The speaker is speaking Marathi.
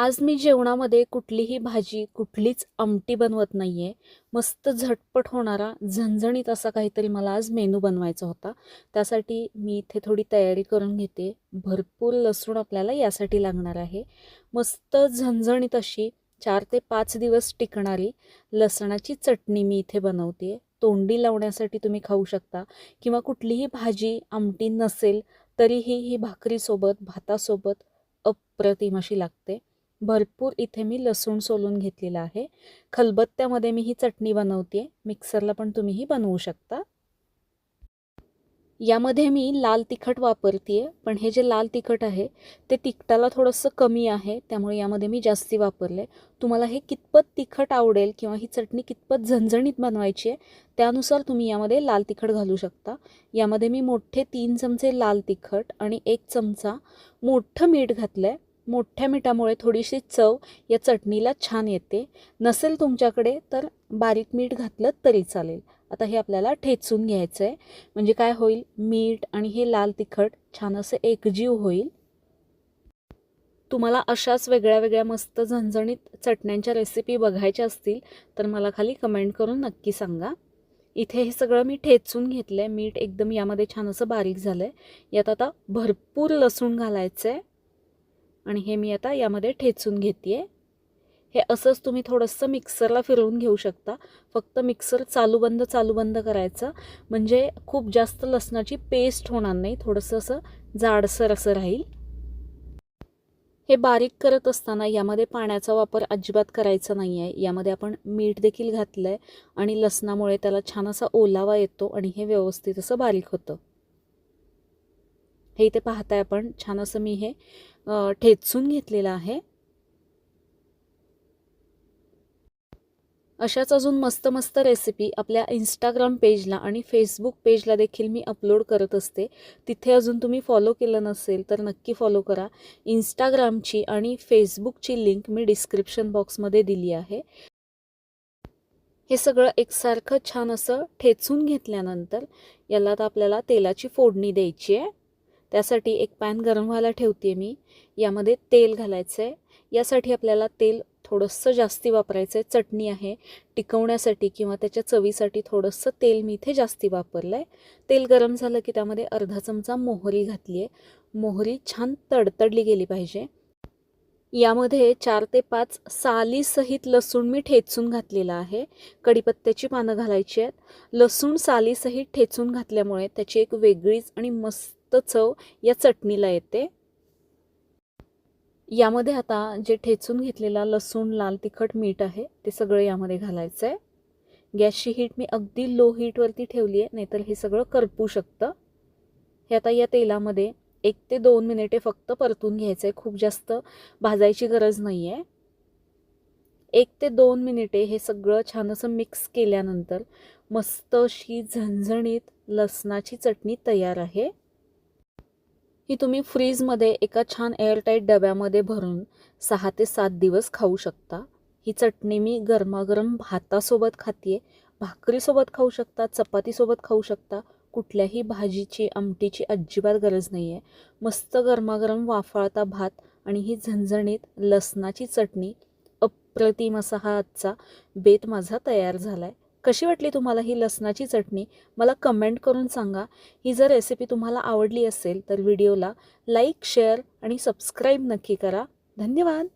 आज मी जेवणामध्ये कुठलीही भाजी कुठलीच आमटी बनवत नाही आहे मस्त झटपट होणारा झणझणीत असा काहीतरी मला आज मेनू बनवायचा होता. त्यासाठी मी इथे थोडी तयारी करून घेते. भरपूर लसूण आपल्याला यासाठी लागणार आहे. मस्त झणझणीत अशी चार ते पाच दिवस टिकणारी लसणाची चटणी मी इथे बनवते. तोंडी लावण्यासाठी तुम्ही खाऊ शकता किंवा कुठलीही भाजी आमटी नसेल तरीही ही भाकरीसोबत भातासोबत अप्रतिम अशी लागते. भरपूर इथे मी लसूण सोलून घेतलेला आहे. खलबत्त्यामध्ये मी ही चटणी बनवते मिक्सरला पण तुम्ही ही बनवू शकता. यामध्ये मी लाल तिखट वापरते पण हे जे लाल तिखट आहे ते तिखटाला थोडंसं कमी आहे. त्यामुळे यामध्ये मी जास्ती वापरले तुम्हाला हे कितपत तिखट आवडेल किंवा ही चटणी कितपत झणझणीत बनवायची आहे त्यानुसार तुम्ही यामध्ये लाल तिखट घालू शकता. यामध्ये मी मोठे तीन चमचे लाल तिखट आणि एक चमचा मोठं मीठ घातलं आहे मोठ्या मिठामुळे थोडीशी चव या चटणीला छान येते. नसेल तुमच्याकडे तर बारीक मीठ घातलं तरी चालेल. आता हे आपल्याला ठेचून घ्यायचं आहे म्हणजे काय होईल? मीठ आणि हे लाल तिखट छान असं एकजीव होईल. तुम्हाला अशाच वेगळ्या वेगळ्या मस्त झणझणीत चटण्यांच्या रेसिपी बघायच्या असतील तर मला खाली कमेंट करून नक्की सांगा. इथे हे सगळं मी ठेचून घेतलं आहे मीठ एकदम यामध्ये छान असं बारीक झालं आहे यात आता भरपूर लसूण घालायचं आहे आणि हे मी आता यामध्ये ठेचून घेते आहे हे असंच तुम्ही थोडंसं मिक्सरला फिरवून घेऊ शकता. फक्त मिक्सर चालू बंद चालू बंद करायचं. म्हणजे खूप जास्त लसणाची पेस्ट होणार नाही. थोडंसं असं जाडसर असं राहील. हे बारीक करत असताना यामध्ये पाण्याचा वापर अजिबात करायचा नाही आहे यामध्ये आपण मीठ देखील घातलं आहे आणि लसणामुळे त्याला छान असा ओलावा येतो आणि हे व्यवस्थित असं बारीक होतं. हे इथे पाहताय आपण. छान असं मी हे ठेचून घेतलेलं आहे. अशाच अजून मस्त मस्त रेसिपी आपल्या इंस्टाग्राम पेजला आणि फेसबुक पेजला देखील मी अपलोड करत असते. तिथे अजून तुम्ही फॉलो केलं नसेल तर नक्की फॉलो करा. इंस्टाग्रामची आणि फेसबुकची लिंक मी डिस्क्रिप्शन बॉक्समध्ये दिली आहे. हे सगळं एकसारखं छान असं ठेचून घेतल्यानंतर याला तर आपल्याला तेलाची फोडणी द्यायची आहे. त्यासाठी एक पॅन गरम व्हायला ठेवते मी. यामध्ये तेल घालायचं आहे यासाठी आपल्याला तेल थोडंसं जास्ती वापरायचं आहे चटणी आहे टिकवण्यासाठी किंवा त्याच्या चवीसाठी थोडंसं तेल मी इथे जास्ती वापरलं आहे तेल गरम झालं की त्यामध्ये अर्धा चमचा मोहरी घातली आहे मोहरी छान तडतडली गेली पाहिजे. यामध्ये चार ते पाच सालीसहित लसूण मी ठेचून घातलेला आहे. कढीपत्त्याची पानं घालायची आहेत. लसूण सालीसहित ठेचून घातल्यामुळे त्याची एक वेगळीच आणि मस्त चव या चटणीला येते. यामध्ये आता जे ठेचून घेतलेला लसूण लाल तिखट मीठ आहे ते सगळं यामध्ये घालायचं आहे गॅसची हीट मी अगदी लो हीटवरती ठेवली आहे नाहीतर हे सगळं करपू शकतं. हे आता या तेलामध्ये एक ते दोन मिनिटे फक्त परतून घ्यायचं आहे खूप जास्त भाजायची गरज नाही आहे एक ते दोन मिनिटे हे सगळं छान असं मिक्स केल्यानंतर मस्त अशी झणझणीत लसणाची चटणी तयार आहे. ही तुम्ही फ्रीजमध्ये एका छान एअरटाईट डब्यामध्ये भरून सहा ते सात दिवस खाऊ शकता. ही चटणी मी गरमागरम भातासोबत खाते भाकरीसोबत खाऊ शकता चपातीसोबत खाऊ शकता. कुठल्याही भाजीची आमटीची अजिबात गरज नाही आहे मस्त गरमागरम वाफाळता भात आणि ही झणझणीत लसणाची चटणी अप्रतिम असा हा आजचा बेत माझा तयार झाला आहे कशी वाटली तुम्हाला ही लसणाची चटणी? मला कमेंट करून सांगा. ही जर रेसिपी तुम्हाला आवडली असेल तर व्हिडिओला लाईक शेअर आणि सबस्क्राईब नक्की करा. धन्यवाद!